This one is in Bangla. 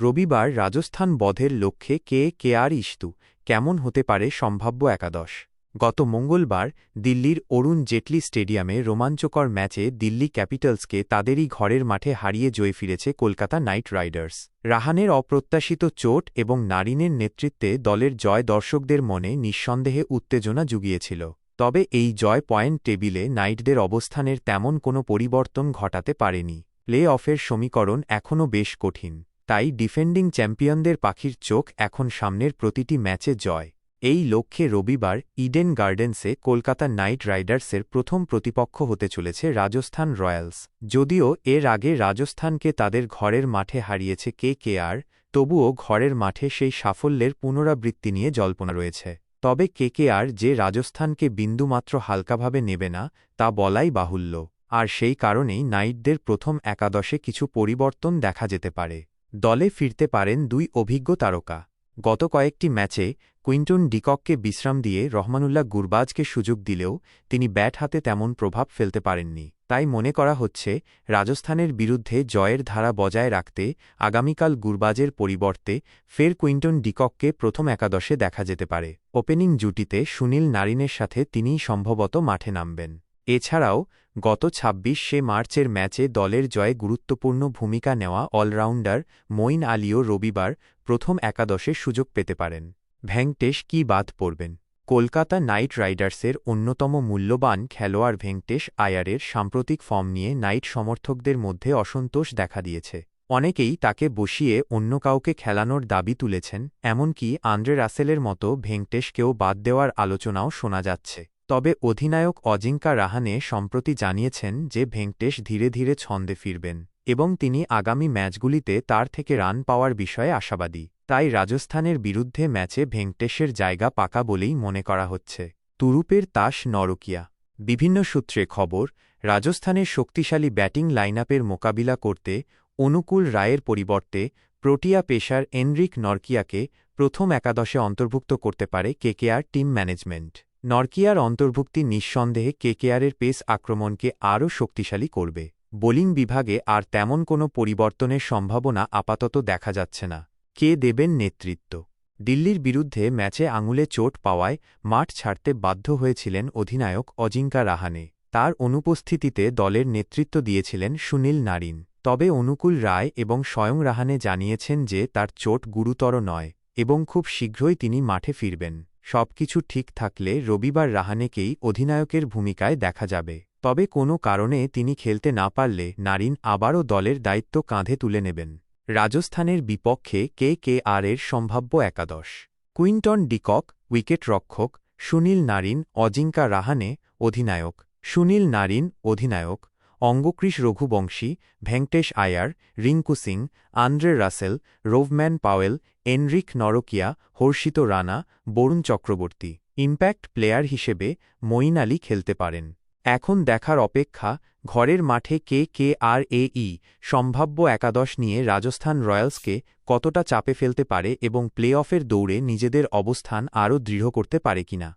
রবিবার রাজস্থান বধের লক্ষ্যে কে কে আর ইস্তু কেমন হতে পারে সম্ভাব্য একাদশ? গত মঙ্গলবার দিল্লির অরুণ জেটলি স্টেডিয়ামে রোমাঞ্চকর ম্যাচে দিল্লি ক্যাপিটালসকে তাদেরই ঘরের মাঠে হারিয়ে জয় ফিরেছে কলকাতা নাইট রাইডার্স। রাহানের অপ্রত্যাশিত চোট এবং নারিনের নেতৃত্বে দলের জয় দর্শকদের মনে নিঃসন্দেহে উত্তেজনা জুগিয়েছিল। তবে এই জয় পয়েন্ট টেবিলে নাইটদের অবস্থানের তেমন কোনো পরিবর্তন ঘটাতে পারেনি। প্লে অফের সমীকরণ এখনও বেশ কঠিন। তাই ডিফেন্ডিং চ্যাম্পিয়নদের পাখির চোখ এখন সামনের প্রতিটি ম্যাচে জয়। এই লক্ষ্যে রবিবার ইডেন গার্ডেন্সে কলকাতা নাইট রাইডার্সের প্রথম প্রতিপক্ষ হতে চলেছে রাজস্থান রয়্যালস। যদিও এর আগে রাজস্থানকে তাদের ঘরের মাঠে হারিয়েছে কে কে আর, তবুও ঘরের মাঠে সেই সাফল্যের পুনরাবৃত্তি নিয়ে জল্পনা রয়েছে। তবে কে কে আর যে রাজস্থানকে বিন্দুমাত্র হালকাভাবে নেবে না, তা বলাই বাহুল্য। আর সেই কারণেই নাইটদের প্রথম একাদশে কিছু পরিবর্তন দেখা যেতে পারে। দলে ফিরতে পারেন দুই অভিজ্ঞ তারকা। গত কয়েকটি ম্যাচে কুইন্টন ডিকককে বিশ্রাম দিয়ে রহমানুল্লাহ গুরবাজকে সুযোগ দিলেও তিনি ব্যাট হাতে তেমন প্রভাব ফেলতে পারেননি। তাই মনে করা হচ্ছে, রাজস্থানের বিরুদ্ধে জয়ের ধারা বজায় রাখতে আগামীকাল গুরবাজের পরিবর্তে ফের কুইন্টন ডিকককে প্রথম একাদশে দেখা যেতে পারে। ওপেনিং জুটিতে সুনীল নারিনের সাথে তিনিই সম্ভবত মাঠে নামবেন। এছাড়াও গত ছাব্বিশে মার্চের ম্যাচে দলের জয়ে গুরুত্বপূর্ণ ভূমিকা নেওয়া অলরাউন্ডার মঈন আলীও রবিবার প্রথম একাদশে সুযোগ পেতে পারেন। ভেঙ্কটেশ কি বাদ পড়বেন? কলকাতা নাইট রাইডার্সের অন্যতম মূল্যবান খেলোয়াড় ভেঙ্কটেশ আয়ারের সাম্প্রতিক ফর্ম নিয়ে নাইট সমর্থকদের মধ্যে অসন্তোষ দেখা দিয়েছে। অনেকেই তাকে বসিয়ে অন্য কাউকে খেলানোর দাবি তুলেছেন, এমনকি আন্দ্রে রাসেলের মতো ভেঙ্কটেশকেও বাদ দেওয়ার আলোচনাও শোনা যাচ্ছে। তবে অধিনায়ক অজিঙ্কা রাহানে সম্প্রতি জানিয়েছেন যে ভেঙ্কটেশ ধীরে ধীরে ছন্দে ফিরবেন এবং তিনি আগামী ম্যাচগুলিতে তার থেকে রান পাওয়ার বিষয়ে আশাবাদী। তাই রাজস্থানের বিরুদ্ধে ম্যাচে ভেঙ্কটেশের জায়গা পাকা বলেই মনে করা হচ্ছে। তুরুপের তাস নরকিয়া। বিভিন্ন সূত্রে খবর, রাজস্থানের শক্তিশালী ব্যাটিং লাইনআপের মোকাবিলা করতে অনুকূল রায়ের পরিবর্তে প্রোটিয়া পেশার এনরিক নরকিয়াকে প্রথম একাদশে অন্তর্ভুক্ত করতে পারে কেকেআর টিম ম্যানেজমেন্ট। নরকিয়ার অন্তর্ভুক্তি নিঃসন্দেহে কেকেআরের পেস আক্রমণকে আরও শক্তিশালী করবে। বোলিং বিভাগে আর তেমন কোনো পরিবর্তনের সম্ভাবনা আপাতত দেখা যাচ্ছে না। কে দেবেন নেতৃত্ব? দিল্লির বিরুদ্ধে ম্যাচে আঙুলে চোট পাওয়ায় মাঠ ছাড়তে বাধ্য হয়েছিলেন অধিনায়ক অজিঙ্কা রাহানে। তার অনুপস্থিতিতে দলের নেতৃত্ব দিয়েছিলেন সুনীল নারিন। তবে অনুকূল রায় এবং স্বয়ং রাহানে জানিয়েছেন যে তার চোট গুরুতর নয় এবং খুব শীঘ্রই তিনি মাঠে ফিরবেন। সবকিছু ঠিক থাকলে রবিবার রাহানেকেই অধিনায়কের ভূমিকায় দেখা যাবে। তবে কোনো কারণে তিনি খেলতে না পারলে নারিন আবারও দলের দায়িত্ব কাঁধে তুলে নেবেন। রাজস্থানের বিপক্ষে কে কে আর এর সম্ভাব্য একাদশ। কুইন্টন ডিকক উইকেট রক্ষক সুনীল নারিন, অজিঙ্কা রাহানে অধিনায়ক। সুনীল নারিন, অধিনায়ক। Angkrish Raghuvanshi, Venkatesh Iyer, Rinku Singh, Andre Russell, Rovman Powell, Anrich Nortje, Harshit Rana, Varun Chakravarthy. Impact player হিসেবে মঈন আলী খেলতে পারেন। এখন দেখার অপেক্ষা, ঘরের মাঠে কে কে আর এ ই, সম্ভাব্য একাদশ নিয়ে রাজস্থান রয়্যালসকে কতটা চাপে ফেলতে পারে এবং প্লে অফের দৌড়ে নিজেদের অবস্থান আরও দৃঢ় করতে পারে কিনা?